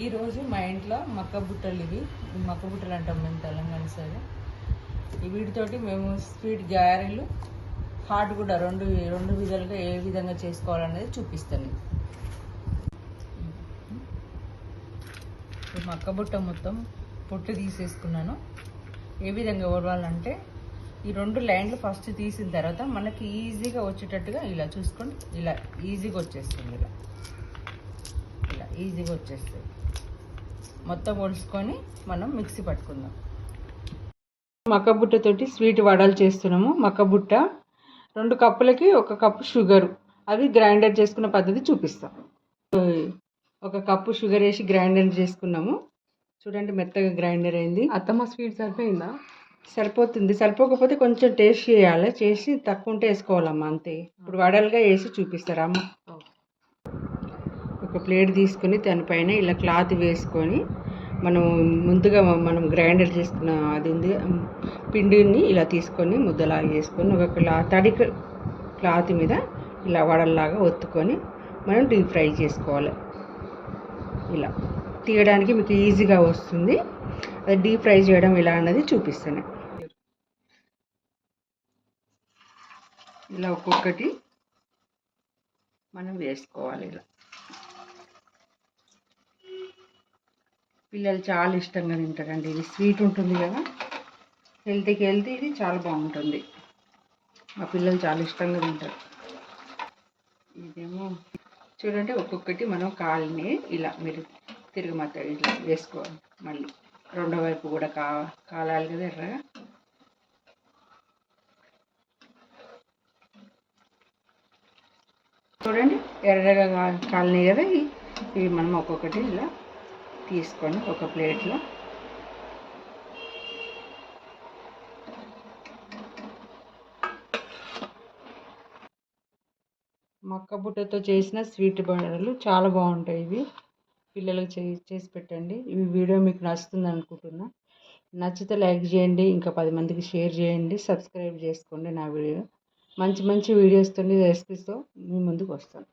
ఈరోజు మా ఇంట్లో మక్క బుట్టలు ఇవి. ఈ మక్క బుట్టలు అంటాం మేము తెలంగాణ సైడ్. ఈ వీటితోటి మేము స్వీట్ గ్యారెలు హాట్ కూడా రెండు రెండు విధాలుగా ఏ విధంగా చేసుకోవాలనేది చూపిస్తాను. ఈ మక్క బుట్ట మొత్తం పొట్టు తీసేసుకున్నాను. ఏ విధంగా ఓడవాలంటే ఈ రెండు లైన్లు ఫస్ట్ తీసిన తర్వాత మనకి ఈజీగా వచ్చేటట్టుగా ఇలా చూసుకోండి. ఇలా ఈజీగా వచ్చేస్తుంది. ఇలా. ఇలా ఈజీగా వచ్చేస్తుంది. మొత్తం ఒలుసుకొని మనం మిక్సీ పట్టుకుందాం. మక్క బుట్టతోటి స్వీట్ వడలు చేస్తున్నాము. మక్క బుట్ట రెండు కప్పులకి ఒక కప్పు షుగరు. అవి గ్రైండర్ చేసుకున్న పద్ధతి చూపిస్తాం. ఒక కప్పు షుగర్ వేసి గ్రైండర్ చేసుకున్నాము. చూడండి మెత్తగా గ్రైండర్ అయింది. అత్తమ్మ స్వీట్ సరిపోయిందా? సరిపోతుంది. సరిపోకపోతే కొంచెం టేస్ట్ చేయాలి. చేసి తక్కువ ఉంటే వేసుకోవాలమ్మా అంతే. ఇప్పుడు వడలుగా వేసి చూపిస్తారా అమ్మ? ఒక ప్లేట్ తీసుకొని దానిపైన ఇలా క్లాత్ వేసుకొని మనం ముందుగా మనం గ్రైండర్ చేసుకున్న అది ఉంది పిండిని ఇలా తీసుకొని ముద్దలాగా చేసుకొని ఒక క్లా తడి క్లాత్ మీద ఇలా వడల్లాగా ఒత్తుకొని మనం డీప్ ఫ్రై చేసుకోవాలి. ఇలా తీయడానికి మీకు ఈజీగా వస్తుంది. అది డీప్ ఫ్రై చేయడం ఎలా అన్నది చూపిస్తాను. ఇలా ఒక్కొక్కటి మనం వేసుకోవాలి ఇలా. పిల్లలు చాలా ఇష్టంగా తింటారండి. ఇది స్వీట్ ఉంటుంది కదా. హెల్తీకి హెల్తీ ఇది చాలా బాగుంటుంది. మా పిల్లలు చాలా ఇష్టంగా తింటారు. ఇదేమో చూడండి ఒక్కొక్కటి మనం కాళ్ళని ఇలా మీరు తిరగమత ఇట్లా వేసుకోవాలి. మళ్ళీ రెండో వైపు కూడా కా కాలాలి కదా ఎర్రగా. చూడండి ఎర్రగా కా- కాలినాయి కదా ఇవి మనం ఒక్కొక్కటి ఇలా తీసుకొని ఒక ప్లేట్లో. మక్క బుట్టతో చేసిన స్వీట్ బడలు చాలా బాగుంటాయి ఇవి. పిల్లలకు చే చేసి పెట్టండి. ఈ వీడియో మీకు నచ్చుతుంది అనుకుంటున్నా. నచ్చితే లైక్ చేయండి ఇంకా పది మందికి షేర్ చేయండి సబ్స్క్రైబ్ చేసుకోండి నా వీడియో. మంచి మంచి వీడియోస్తో రెసిపీస్తో మీ ముందుకు వస్తాను.